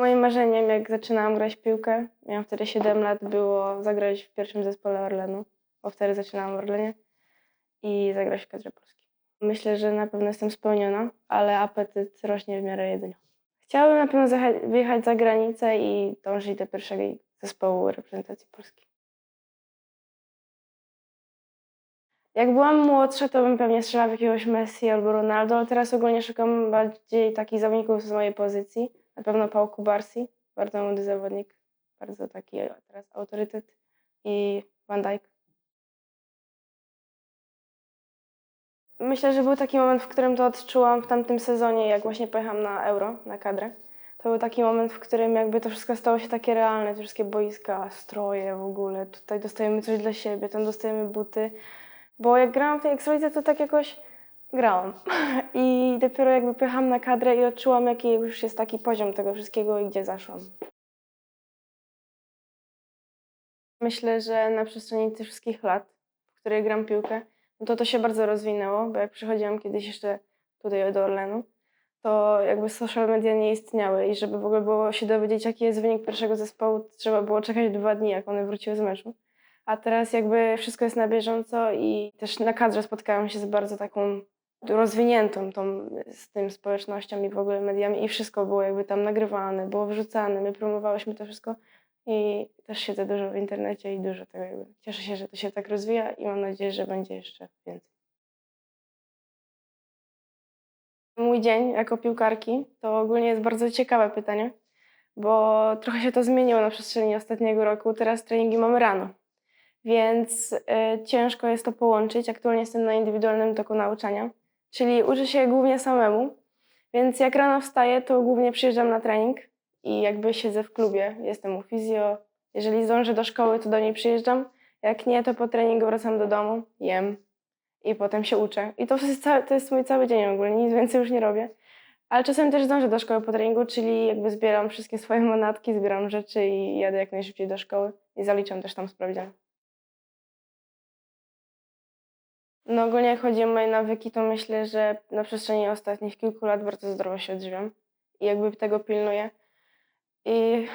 Moim marzeniem, jak zaczynałam grać piłkę, miałam wtedy 7 lat, było zagrać w pierwszym zespole Orlenu, bo wtedy zaczynałam w Orlenie i zagrać w kadrze polskiej. Myślę, że na pewno jestem spełniona, ale apetyt rośnie w miarę jedzenia. Chciałabym na pewno wyjechać za granicę i dążyć do pierwszego zespołu reprezentacji Polski. Jak byłam młodsza, to bym pewnie strzelała w jakiegoś Messi albo Ronaldo, ale teraz ogólnie szukam bardziej takich zawodników z mojej pozycji. Na pewno Paul Kubarsi, bardzo młody zawodnik, bardzo taki teraz autorytet i Van Dijk. Myślę, że był taki moment, w którym to odczułam w tamtym sezonie, jak właśnie pojechałam na Euro, na kadrę. To był taki moment, w którym jakby to wszystko stało się takie realne, te wszystkie boiska, stroje w ogóle. Tutaj dostajemy coś dla siebie, tam dostajemy buty. Bo jak grałam w tej Ekstralidze, to tak jakoś grałam. I dopiero jakby pojechałam na kadrę i odczułam, jaki już jest taki poziom tego wszystkiego i gdzie zaszłam. Myślę, że na przestrzeni tych wszystkich lat, w których gram piłkę, no to to się bardzo rozwinęło, bo jak przychodziłam kiedyś jeszcze tutaj do Orlenu, to jakby social media nie istniały i żeby w ogóle było się dowiedzieć, jaki jest wynik pierwszego zespołu, trzeba było czekać dwa dni, jak one wróciły z meczu. A teraz jakby wszystko jest na bieżąco i też na kadrze spotkałam się z bardzo taką rozwiniętą tą, z tym społecznością i w ogóle mediami i wszystko było jakby tam nagrywane, było wrzucane, my promowałyśmy to wszystko i też siedzę dużo w internecie i dużo tego jakby. Cieszę się, że to się tak rozwija i mam nadzieję, że będzie jeszcze więcej. Mój dzień jako piłkarki to ogólnie jest bardzo ciekawe pytanie, bo trochę się to zmieniło na przestrzeni ostatniego roku. Teraz treningi mamy rano, więc y, ciężko jest to połączyć. Aktualnie jestem na indywidualnym toku nauczania, czyli uczę się głównie samemu, więc jak rano wstaję, to głównie przyjeżdżam na trening i jakby siedzę w klubie, jestem u fizjo. Jeżeli zdążę do szkoły, to do niej przyjeżdżam. Jak nie, to po treningu wracam do domu, jem i potem się uczę. I to jest, cały, to jest mój cały dzień ogólnie, nic więcej już nie robię. Ale czasem też zdążę do szkoły po treningu, czyli jakby zbieram wszystkie swoje manatki, zbieram rzeczy i jadę jak najszybciej do szkoły i zaliczam też tam sprawdzian. No ogólnie jak chodzi o moje nawyki, to myślę, że na przestrzeni ostatnich kilku lat bardzo zdrowo się odżywiam i jakby tego pilnuję. I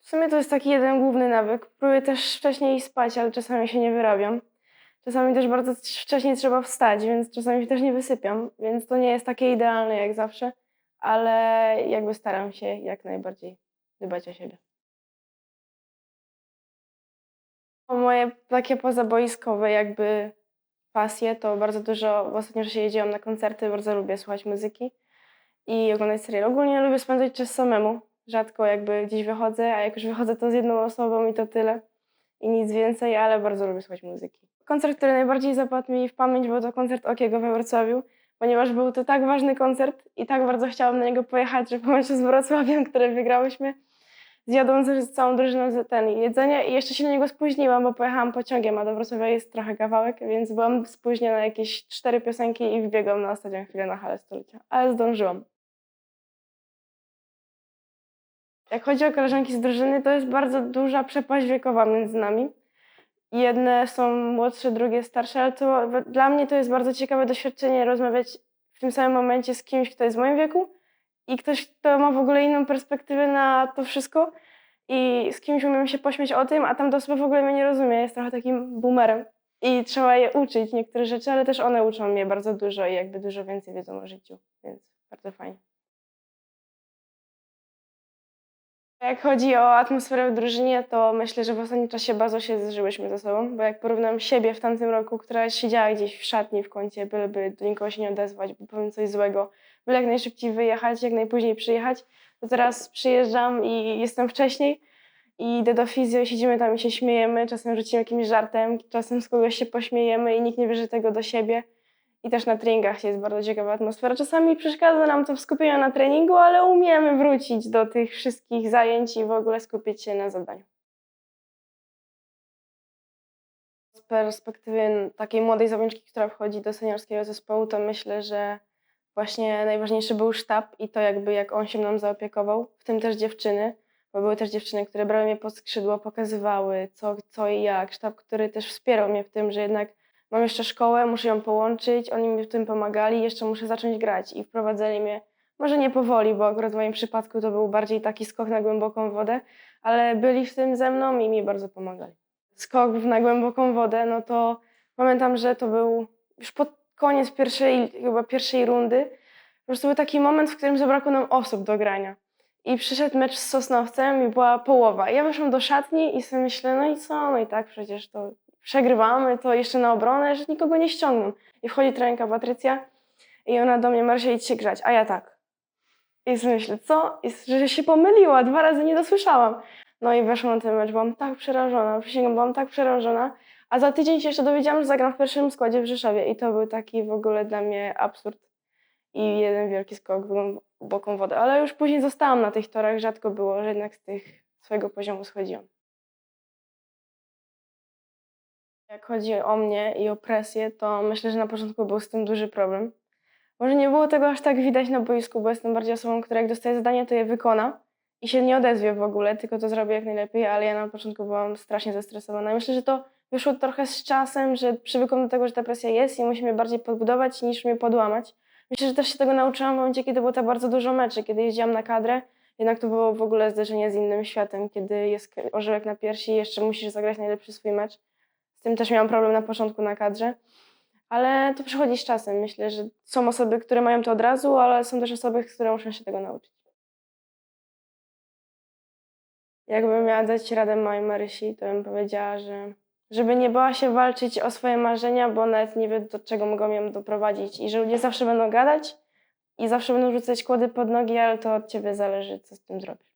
w sumie to jest taki jeden główny nawyk. Próbuję też wcześniej spać, ale czasami się nie wyrabiam. Czasami też bardzo wcześniej trzeba wstać, więc czasami się też nie wysypiam, więc to nie jest takie idealne jak zawsze, ale jakby staram się jak najbardziej dbać o siebie. Moje takie pozaboiskowe jakby pasje to bardzo dużo, w ostatnim czasie jeździłam na koncerty, bardzo lubię słuchać muzyki i oglądać serial. Ogólnie lubię spędzać czas samemu, rzadko jakby gdzieś wychodzę, a jak już wychodzę to z jedną osobą i to tyle i nic więcej, ale bardzo lubię słuchać muzyki. Koncert, który najbardziej zapadł mi w pamięć, był to koncert Okiego we Wrocławiu, ponieważ był to tak ważny koncert i tak bardzo chciałam na niego pojechać, że połączyć z Wrocławiem, które wygrałyśmy, zjadłam z całą drużyną ten jedzenie i jeszcze się na niego spóźniłam, bo pojechałam pociągiem, a do Wrocławia jest trochę kawałek, więc byłam spóźniona na jakieś cztery piosenki i wbiegłam na ostatnią chwilę na halę stulecia, ale zdążyłam. Jak chodzi o koleżanki z drużyny, to jest bardzo duża przepaść wiekowa między nami. Jedne są młodsze, drugie starsze, ale to dla mnie to jest bardzo ciekawe doświadczenie rozmawiać w tym samym momencie z kimś, kto jest w moim wieku i ktoś, kto ma w ogóle inną perspektywę na to wszystko i z kimś umiem się pośmiać o tym, a tamta osoba w ogóle mnie nie rozumie, jest trochę takim boomerem i trzeba je uczyć niektóre rzeczy, ale też one uczą mnie bardzo dużo i jakby dużo więcej wiedzą o życiu, więc bardzo fajnie. Jak chodzi o atmosferę w drużynie, to myślę, że w ostatnim czasie bardzo się zżyłyśmy ze sobą, bo jak porównam siebie w tamtym roku, która siedziała gdzieś w szatni w kącie, byleby do nikogo się nie odezwać, bo powiem coś złego, byle jak najszybciej wyjechać, jak najpóźniej przyjechać, to teraz przyjeżdżam i jestem wcześniej i idę do fizjo, siedzimy tam i się śmiejemy, czasem rzucimy jakimś żartem, czasem z kogoś się pośmiejemy i nikt nie bierze tego do siebie. I też na treningach jest bardzo ciekawa atmosfera. Czasami przeszkadza nam to w skupieniu na treningu, ale umiemy wrócić do tych wszystkich zajęć i w ogóle skupić się na zadaniu. Z perspektywy takiej młodej zawodniczki, która wchodzi do seniorskiego zespołu, to myślę, że właśnie najważniejszy był sztab i to jakby jak on się nam zaopiekował, w tym też dziewczyny, bo były też dziewczyny, które brały mnie pod skrzydło, pokazywały co, co i jak. Sztab, który też wspierał mnie w tym, że jednak mam jeszcze szkołę, muszę ją połączyć, oni mi w tym pomagali, jeszcze muszę zacząć grać i wprowadzali mnie Może nie powoli, bo akurat w moim przypadku to był bardziej taki skok na głęboką wodę, ale byli w tym ze mną i mi bardzo pomagali. Skok na głęboką wodę, no to pamiętam, że to był już pod koniec pierwszej, chyba pierwszej rundy. Po prostu był taki moment, w którym zabrakło nam osób do grania. I przyszedł mecz z Sosnowcem i była połowa. Ja weszłam do szatni i sobie myślę, no i co, no i tak przecież to przegrywamy, to jeszcze na obronę, że nikogo nie ściągną. I wchodzi trenerka Patrycja i ona do mnie, Marsia, idź się grzać, a ja tak. I myślę, co? I że się pomyliła, dwa razy nie dosłyszałam. No i weszłam na ten mecz, byłam tak przerażona, przysięgam, byłam tak przerażona. A za tydzień się jeszcze dowiedziałam, że zagram w pierwszym składzie w Rzeszowie i to był taki w ogóle dla mnie absurd i jeden wielki skok w głęboką wodę. Ale już później zostałam na tych torach, rzadko było, że jednak z tych swojego poziomu schodziłam. Jak chodzi o mnie i o presję, to myślę, że na początku był z tym duży problem. Może nie było tego aż tak widać na boisku, bo jestem bardziej osobą, która jak dostaje zadanie, to je wykona i się nie odezwie w ogóle, tylko to zrobię jak najlepiej, ale ja na początku byłam strasznie zestresowana. Myślę, że to wyszło trochę z czasem, że przywykłam do tego, że ta presja jest i musi mnie bardziej podbudować niż mnie podłamać. Myślę, że też się tego nauczyłam w momencie, kiedy było tak bardzo dużo meczy, kiedy jeździłam na kadrę, jednak to było w ogóle zderzenie z innym światem, kiedy jest orzełek na piersi i jeszcze musisz zagrać najlepszy swój mecz. Tym też miałam problem na początku na kadrze, ale to przychodzi z czasem. Myślę, że są osoby, które mają to od razu, ale są też osoby, które muszą się tego nauczyć. Jakbym miała dać radę mojej Marysi, to bym powiedziała, że żeby nie bała się walczyć o swoje marzenia, bo nawet nie wie, do czego mogą ją doprowadzić i że ludzie zawsze będą gadać i zawsze będą rzucać kłody pod nogi, ale to od ciebie zależy, co z tym zrobisz.